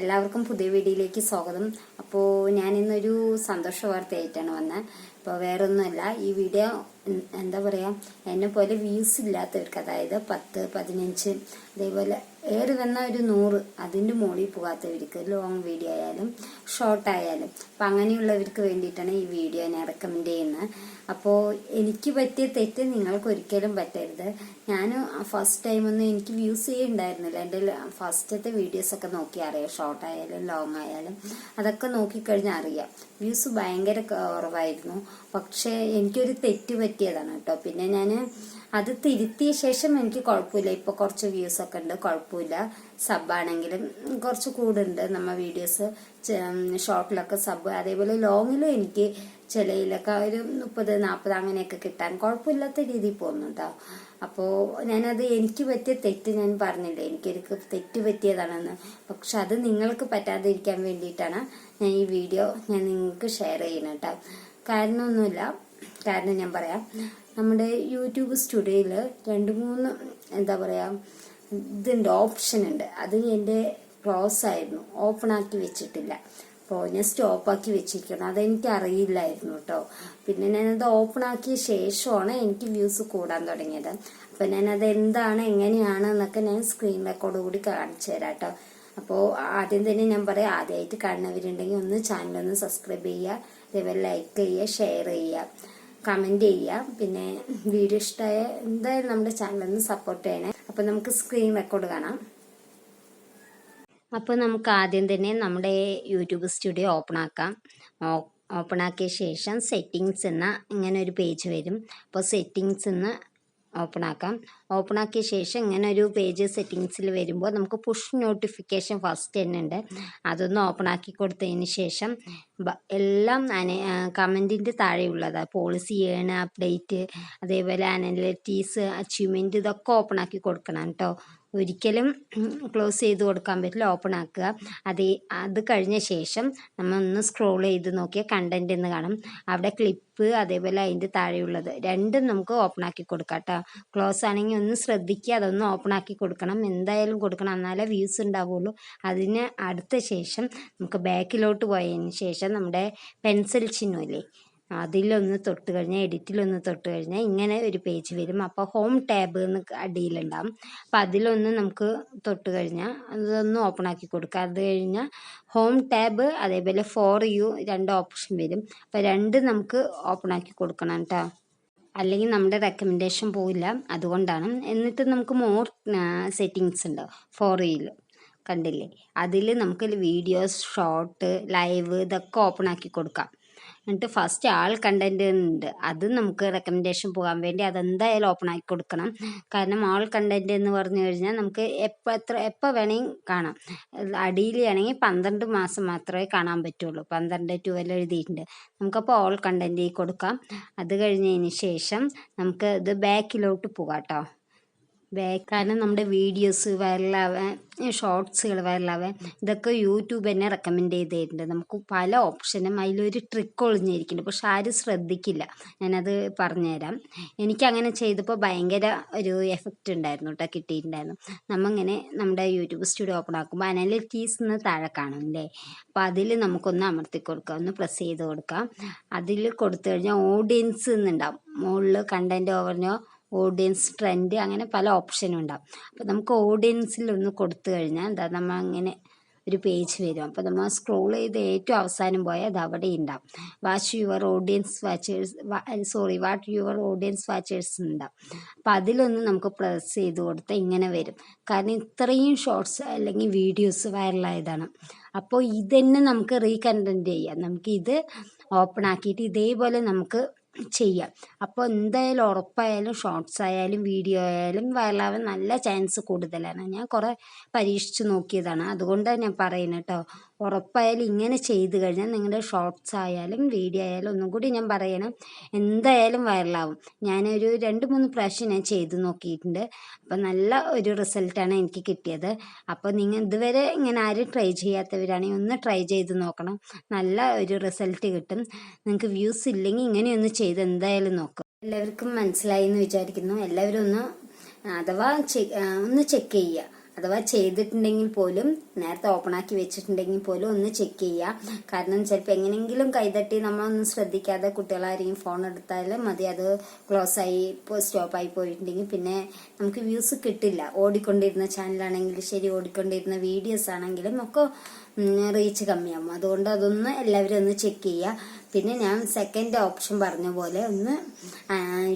എല്ലാവർക്കും പുതിയ വീഡിയോയിലേക്ക് സ്വാഗതം. അപ്പോൾ ഞാനിന്നൊരു സന്തോഷ വാർത്തയായിട്ടാണ് വന്നത്. അപ്പോൾ വേറൊന്നുമല്ല ഈ വീഡിയോ എന്താ പറയുക എന്നെ പോലെ വ്യൂസ് ഇല്ലാത്തവർക്ക് അതായത് പത്ത് പതിനഞ്ച് അതേപോലെ ഏറി വന്ന ഒരു നൂറ് അതിന്റെ മുകളിൽ പോകാത്തവർക്ക് ലോങ് വീഡിയോ ആയാലും ഷോർട്ട് ആയാലും. അപ്പം അങ്ങനെയുള്ളവർക്ക് വേണ്ടിയിട്ടാണ് ഈ വീഡിയോ ഞാൻ റെക്കമെൻഡ് ചെയ്യുന്നത്. അപ്പോൾ എനിക്ക് പറ്റിയ തെറ്റ് നിങ്ങൾക്ക് ഒരിക്കലും പറ്റരുത്. ഞാൻ ഫസ്റ്റ് ടൈമൊന്നും എനിക്ക് വ്യൂസ് ചെയ്യുന്നുണ്ടായിരുന്നില്ല എന്റെ ഫസ്റ്റത്തെ വീഡിയോസൊക്കെ നോക്കി അറിയാം. ഷോർട്ട് ആയാലും ലോങ് ആയാലും. അതൊക്കെ നോക്കിക്കഴിഞ്ഞാൽ അറിയാം. വ്യൂസ് ഭയങ്കര കുറവായിരുന്നു. പക്ഷേ എനിക്കൊരു തെറ്റ് പറ്റിയതാണ് കേട്ടോ. പിന്നെ ഞാൻ അത് തിരുത്തിയ ശേഷം എനിക്ക് കുഴപ്പമില്ല. ഇപ്പോൾ കുറച്ച് വ്യൂസ് ഒക്കെ ഉണ്ട്. കുഴപ്പമില്ല. സബാണെങ്കിലും കുറച്ച് കൂടുണ്ട്. നമ്മ വീഡിയോസ് ഷോർട്ടിലൊക്കെ സബ് അതേപോലെ ലോങ്ങിലും എനിക്ക് ചിലയിലൊക്കെ ഒരു മുപ്പത് നാൽപ്പത് അങ്ങനെയൊക്കെ കിട്ടാൻ കുഴപ്പമില്ലാത്ത രീതിയിൽ പോകുന്നുണ്ടോ അപ്പോൾ ഞാനത് എനിക്ക് പറ്റിയ തെറ്റ് ഞാൻ പറഞ്ഞില്ലേ? എനിക്കൊരു തെറ്റ് പറ്റിയതാണെന്ന്. പക്ഷെ അത് നിങ്ങൾക്ക് പറ്റാതിരിക്കാൻ വേണ്ടിയിട്ടാണ് ഞാൻ ഈ വീഡിയോ ഞാൻ നിങ്ങൾക്ക് ഷെയർ ചെയ്യണം കേട്ടോ. കാരണമൊന്നുമില്ല. കാരണം ഞാൻ പറയാം. നമ്മുടെ യൂട്യൂബ് സ്റ്റുഡിയോയിൽ രണ്ട് മൂന്ന് എന്താ പറയുക ഇതുണ്ട് ഓപ്ഷൻ ഉണ്ട്. അത് എന്റെ ക്ലോസ് ആയിരുന്നു. ഓപ്പൺ ആക്കി വെച്ചിട്ടില്ല. അപ്പോൾ ഞാൻ സ്റ്റോപ്പാക്കി വെച്ചിരിക്കണം അതെനിക്ക് അറിയില്ലായിരുന്നു കേട്ടോ. പിന്നെ ഞാനത് ഓപ്പൺ ആക്കിയ ശേഷമാണ് എനിക്ക് വ്യൂസ് കൂടാൻ തുടങ്ങിയത്. അപ്പം ഞാനത് എന്താണ് എങ്ങനെയാണ് എന്നൊക്കെ ഞാൻ സ്ക്രീൻ റെക്കോർഡ് കൂടി കാണിച്ചു തരാം കേട്ടോ. അപ്പോൾ ആദ്യം തന്നെ ഞാൻ പറയാം ആദ്യമായിട്ട് കാണുന്നവരുണ്ടെങ്കിൽ ഒന്ന് ചാനൽ ഒന്ന് സബ്സ്ക്രൈബ് ചെയ്യുക അതേപോലെ ലൈക്ക് ചെയ്യുക ഷെയർ ചെയ്യുക. കമന്റ് ചെയ്യുക. പിന്നെ വീഡിയോ ഇഷ്ടമായ എന്തായാലും നമ്മുടെ ചാനലൊന്ന് സപ്പോർട്ട് ചെയ്യണേ. അപ്പോൾ നമുക്ക് സ്ക്രീൻ റെക്കോർഡ് കാണാം. അപ്പോൾ നമുക്ക് ആദ്യം തന്നെ നമ്മുടെ യൂട്യൂബ് സ്റ്റുഡിയോ ഓപ്പൺ ആക്കാം. ഓപ്പൺ ആക്കിയ ശേഷം സെറ്റിങ്സ് എന്ന ഇങ്ങനെ ഒരു പേജ് വരും. അപ്പോൾ സെറ്റിങ്സ് എന്ന് ഓപ്പൺ ആക്കാം. ഓപ്പൺ ആക്കിയ ശേഷം ഇങ്ങനെ ഒരു പേജ് സെറ്റിങ്സിൽ വരുമ്പോൾ നമുക്ക് പുഷ് നോട്ടിഫിക്കേഷൻ ഫസ്റ്റ് തന്നെ ഉണ്ട് അതൊന്ന് ഓപ്പൺ ആക്കി കൊടുത്തതിന് ശേഷം എല്ലാം എല്ലാം കമന്റിന്റെ താഴെയുള്ളതാണ് പോളിസി ഏണ് അപ്ഡേറ്റ് അതേപോലെ അനലറ്റീസ് അച്ചീവ്മെന്റ് ഇതൊക്കെ ഓപ്പൺ ആക്കി കൊടുക്കണം കേട്ടോ. ഒരിക്കലും ക്ലോസ് ചെയ്ത് കൊടുക്കാൻ പറ്റില്ല ഓപ്പൺ ആക്കുക. അത് അത് കഴിഞ്ഞ ശേഷം നമ്മൾ ഒന്ന് സ്ക്രോൾ ചെയ്ത് നോക്കിയാൽ കണ്ടന്റ് എന്ന് കാണും. അവിടെ ക്ലിപ്പ് അതേപോലെ അതിന്റെ താഴെയുള്ളത്. രണ്ടും നമുക്ക് ഓപ്പൺ ആക്കി കൊടുക്കാം കേട്ടോ. ക്ലോസ് ആണെങ്കിൽ ഒന്ന് ശ്രദ്ധിക്കുക അതൊന്ന് ഓപ്പൺ ആക്കി കൊടുക്കണം. എന്തായാലും കൊടുക്കണം. എന്നാലേ വ്യൂസ് ഉണ്ടാവുള്ളൂ. അതിന് അടുത്ത ശേഷം നമുക്ക് ബാക്കിലോട്ട് പോയതിന് ശേഷം നമ്മുടെ പെൻസിൽ ചിഹ്നമില്ലേ അതിലൊന്ന് തൊട്ട് കഴിഞ്ഞാൽ എഡിറ്റിലൊന്ന് തൊട്ട് കഴിഞ്ഞാൽ ഇങ്ങനെ ഒരു പേജ് വരും. അപ്പോൾ ഹോം ടാബ് എന്ന് അടിയിലുണ്ടാവും. അപ്പോൾ അതിലൊന്ന് നമുക്ക് തൊട്ട് കഴിഞ്ഞാൽ അതൊന്ന് ഓപ്പൺ ആക്കി കൊടുക്കുക അത് കഴിഞ്ഞാൽ ഹോം ടാബ് അതേപോലെ ഫോർ യു രണ്ട് ഓപ്ഷൻ വരും. അപ്പോൾ രണ്ട് നമുക്ക് ഓപ്പൺ ആക്കി കൊടുക്കണം കേട്ടോ അല്ലെങ്കിൽ നമ്മുടെ റെക്കമെൻഡേഷൻ പോവില്ല. അതുകൊണ്ടാണ്. എന്നിട്ട് നമുക്ക് മോർ സെറ്റിങ്സ് ഉണ്ട്? ഫോർ യുയിൽ കണ്ടില്ലേ? അതിൽ നമുക്ക് വീഡിയോസ് ഷോർട്ട് ലൈവ് ഇതൊക്കെ ഓപ്പൺ ആക്കി കൊടുക്കാം. എന്നിട്ട് ഫസ്റ്റ് ആൾ കണ്ടന്റ് ഉണ്ട്. അത് നമുക്ക് റെക്കമെൻഡേഷൻ പോകാൻ വേണ്ടി അതെന്തായാലും ഓപ്പൺ ആക്കി കൊടുക്കണം. കാരണം ആൾ കണ്ടന്റ് എന്ന് പറഞ്ഞു കഴിഞ്ഞാൽ നമുക്ക് എപ്പോൾ എത്ര എപ്പോൾ വേണമെങ്കിൽ കാണാം. അടിയിലാണെങ്കിൽ പന്ത്രണ്ട് മാസം മാത്രമേ കാണാൻ പറ്റുള്ളൂ. പന്ത്രണ്ട് ട്വൽവ് എഴുതിയിട്ടുണ്ട്. നമുക്കപ്പോൾ ഓൾ കണ്ടന്റ് കൊടുക്കാം. അത് കഴിഞ്ഞതിന് ശേഷം നമുക്ക് ഇത് ബാക്കിലോട്ട് പോകാം കേട്ടോ കാരണം നമ്മുടെ വീഡിയോസ് വൈറലാവാൻ ഷോർട്സുകൾ വൈറലാവാൻ ഇതൊക്കെ യൂട്യൂബ് തന്നെ റെക്കമെൻഡ് ചെയ്ത് തരുന്നുണ്ട് നമുക്ക് പല ഓപ്ഷനും അതിലൊരു ട്രിക്ക് ഒളിഞ്ഞിരിക്കുന്നുണ്ട്. പക്ഷെ ആരും ശ്രദ്ധിക്കില്ല. ഞാനത് പറഞ്ഞുതരാം. എനിക്കങ്ങനെ ചെയ്തപ്പോൾ ഭയങ്കര ഒരു എഫക്റ്റ് ഉണ്ടായിരുന്നു കേട്ടോ കിട്ടിയിട്ടുണ്ടായിരുന്നു. നമ്മങ്ങനെ നമ്മുടെ യൂട്യൂബ് സ്റ്റുഡിയോ ഓപ്പൺ ആക്കുമ്പോൾ അനാലിറ്റീസ് എന്ന് താഴെ കാണും അല്ലേ? അപ്പോൾ അതിൽ നമുക്കൊന്ന് അമർത്തി കൊടുക്കാം. ഒന്ന് പ്രസ് ചെയ്ത് കൊടുക്കാം. അതിൽ കൊടുത്തു കഴിഞ്ഞാൽ ഓഡിയൻസ് എന്നുണ്ടാവും മുകളിൽ കണ്ടന്റ് ഓവറിനോ ഓഡിയൻസ് ട്രെൻഡ് അങ്ങനെ പല ഓപ്ഷനും ഉണ്ടാവും. അപ്പോൾ നമുക്ക് ഓഡിയൻസിൽ ഒന്ന് കൊടുത്തു കഴിഞ്ഞാൽ എന്താ നമ്മൾ അങ്ങനെ ഒരു പേജ് വരും. അപ്പോൾ നമ്മൾ സ്ക്രോൾ ചെയ്ത് ഏറ്റവും അവസാനം പോയാൽ അത് അവിടെ ഉണ്ടാവും. Watch your audience watchers sorry what your audience watchers ഉണ്ടാവും. അപ്പോൾ അതിലൊന്ന് നമുക്ക് പ്രസ് ചെയ്ത് കൊടുത്താൽ ഇങ്ങനെ വരും. കാരണം ഇത്രയും ഷോർട്സ് അല്ലെങ്കിൽ വീഡിയോസ് വൈറലായതാണ് അപ്പോൾ ഇതന്നെ നമുക്ക് റീകണ്ടന്റ് ചെയ്യാം. നമുക്ക് ഇത് ഓപ്പൺ ആക്കിയിട്ട് ഇതേപോലെ നമുക്ക് ചെയ്യാം. അപ്പോൾ എന്തായാലും ഉറപ്പായാലും ഷോർട്സ് ആയാലും വീഡിയോ ആയാലും വൈറലാവാൻ നല്ല ചാൻസ് കൂടുതലാണ്. ഞാൻ കുറേ പരീക്ഷിച്ച് നോക്കിയതാണ്. അതുകൊണ്ടാണ് ഞാൻ പറയുന്നത് കേട്ടോ ഉറപ്പായാലും ഇങ്ങനെ ചെയ്തു കഴിഞ്ഞാൽ നിങ്ങളുടെ ഷോർട്സ് ആയാലും വീഡിയോ ആയാലും ഒന്നും കൂടി ഞാൻ പറയണം എന്തായാലും വൈറലാവും ഞാനൊരു രണ്ട് മൂന്ന് പ്രാവശ്യം ഞാൻ ചെയ്തു നോക്കിയിട്ടുണ്ട്. അപ്പോൾ നല്ല ഒരു റിസൾട്ടാണ് എനിക്ക് കിട്ടിയത്. അപ്പോൾ നിങ്ങൾ ഇതുവരെ ഇങ്ങനെ ആരും ട്രൈ ചെയ്യാത്തവരാണെങ്കിൽ ഒന്ന് ട്രൈ ചെയ്ത് നോക്കണം. നല്ല ഒരു റിസൾട്ട് കിട്ടും. നിങ്ങൾക്ക് വ്യൂസ് ഇല്ലെങ്കിൽ ഇങ്ങനെയൊന്ന് ചെയ്ത് എന്തായാലും നോക്കും. എല്ലാവർക്കും മനസ്സിലായി എന്ന് വിചാരിക്കുന്നു. എല്ലാവരും ഒന്ന് അഥവാ ഒന്ന് ചെക്ക് ചെയ്യുക. അഥവാ ചെയ്തിട്ടുണ്ടെങ്കിൽ പോലും നേരത്തെ ഓപ്പൺ ആക്കി വെച്ചിട്ടുണ്ടെങ്കിൽ പോലും ഒന്ന് ചെക്ക് ചെയ്യുക. കാരണം ചിലപ്പോൾ എങ്ങനെയെങ്കിലും കൈതട്ടി നമ്മളൊന്നും ശ്രദ്ധിക്കാതെ കുട്ടികളാരെയും ഫോൺ എടുത്താൽ മതി. അത് ക്ലോസ് ആയി ഇപ്പോൾ സ്റ്റോപ്പായി പോയിട്ടുണ്ടെങ്കിൽ പിന്നെ നമുക്ക് വ്യൂസ് കിട്ടില്ല. ഓടിക്കൊണ്ടിരുന്ന ചാനലാണെങ്കിലും ശരി ഓടിക്കൊണ്ടിരുന്ന വീഡിയോസ് ആണെങ്കിലും ഒക്കെ റീച്ച് കമ്മിയാവും. അതുകൊണ്ട് അതൊന്ന് എല്ലാവരും ഒന്ന് ചെക്ക് ചെയ്യുക. പിന്നെ ഞാൻ സെക്കൻഡ് ഓപ്ഷൻ പറഞ്ഞ പോലെ ഒന്ന്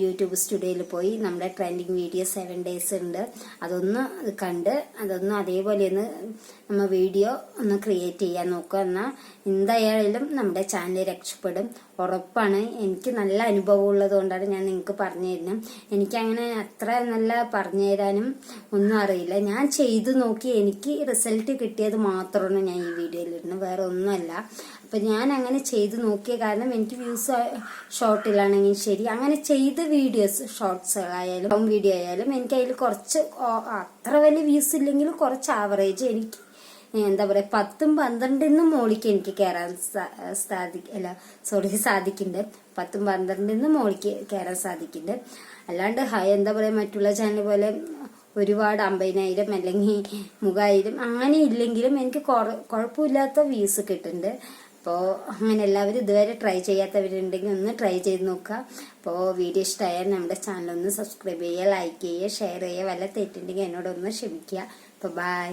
യൂട്യൂബ് സ്റ്റുഡിയോയിൽ പോയി നമ്മുടെ ട്രെൻഡിങ് വീഡിയോ സെവൻ ഡേയ്സ് ഉണ്ട്. അതൊന്ന് കണ്ട് അതൊന്ന് അതേപോലെ ഒന്ന് നമ്മൾ വീഡിയോ ഒന്ന് ക്രിയേറ്റ് ചെയ്യാൻ നോക്കുക. എന്നാൽ എന്തായാലും നമ്മുടെ ചാനൽ രക്ഷപ്പെടും. ഉറപ്പാണ്. എനിക്ക് നല്ല അനുഭവം ഉള്ളത് കൊണ്ടാണ് ഞാൻ നിങ്ങൾക്ക് പറഞ്ഞു തരുന്നത്. എനിക്കങ്ങനെ അത്ര നല്ല പറഞ്ഞു തരാനും ഒന്നും അറിയില്ല. ഞാൻ ചെയ്തു നോക്കി എനിക്ക് റിസൾട്ട് കിട്ടിയത് മാത്രമാണ് ഞാൻ ഈ വീഡിയോയിൽ ഇടുന്നത്. വേറെ ഒന്നുമല്ല. അപ്പം ഞാൻ അങ്ങനെ ചെയ്ത് നോക്കിയ കാരണം എനിക്ക് വ്യൂസ് ഷോർട്ടിലാണെങ്കിൽ ശരി. അങ്ങനെ ചെയ്ത വീഡിയോസ് ഷോർട്സുകളായാലും വീഡിയോ ആയാലും എനിക്ക് അതിൽ കുറച്ച് അത്ര വലിയ വ്യൂസ് ഇല്ലെങ്കിലും കുറച്ച് ആവറേജ് എനിക്ക് എന്താ പറയുക പത്തും പന്ത്രണ്ടിന്നും മോളിക്ക് എനിക്ക് കയറാൻ അല്ല സോറി സാധിക്കുന്നുണ്ട് പത്തും പന്ത്രണ്ടിന്നും മോളിക്ക് കയറാൻ സാധിക്കുന്നുണ്ട് അല്ലാണ്ട് ഹൈ എന്താ പറയുക മറ്റുള്ള ചാനൽ പോലെ ഒരുപാട് അമ്പതിനായിരം അല്ലെങ്കിൽ മൂവായിരം അങ്ങനെ ഇല്ലെങ്കിലും എനിക്ക് കുഴപ്പമില്ലാത്ത വ്യൂസ് കിട്ടുന്നുണ്ട്. അപ്പോൾ അങ്ങനെ എല്ലാവരും ഇതുവരെ ട്രൈ ചെയ്യാത്തവരുണ്ടെങ്കിൽ ഒന്ന് ട്രൈ ചെയ്ത് നോക്കുക. അപ്പോൾ വീഡിയോ ഇഷ്ടമായാൽ നമ്മുടെ ചാനൽ ഒന്ന് സബ്സ്ക്രൈബ് ചെയ്യുക ലൈക്ക് ചെയ്യുക ഷെയർ ചെയ്യുക വല്ല തെറ്റുണ്ടെങ്കിൽ എന്നോടൊന്ന് ക്ഷമിക്കുക. അപ്പോൾ ബൈ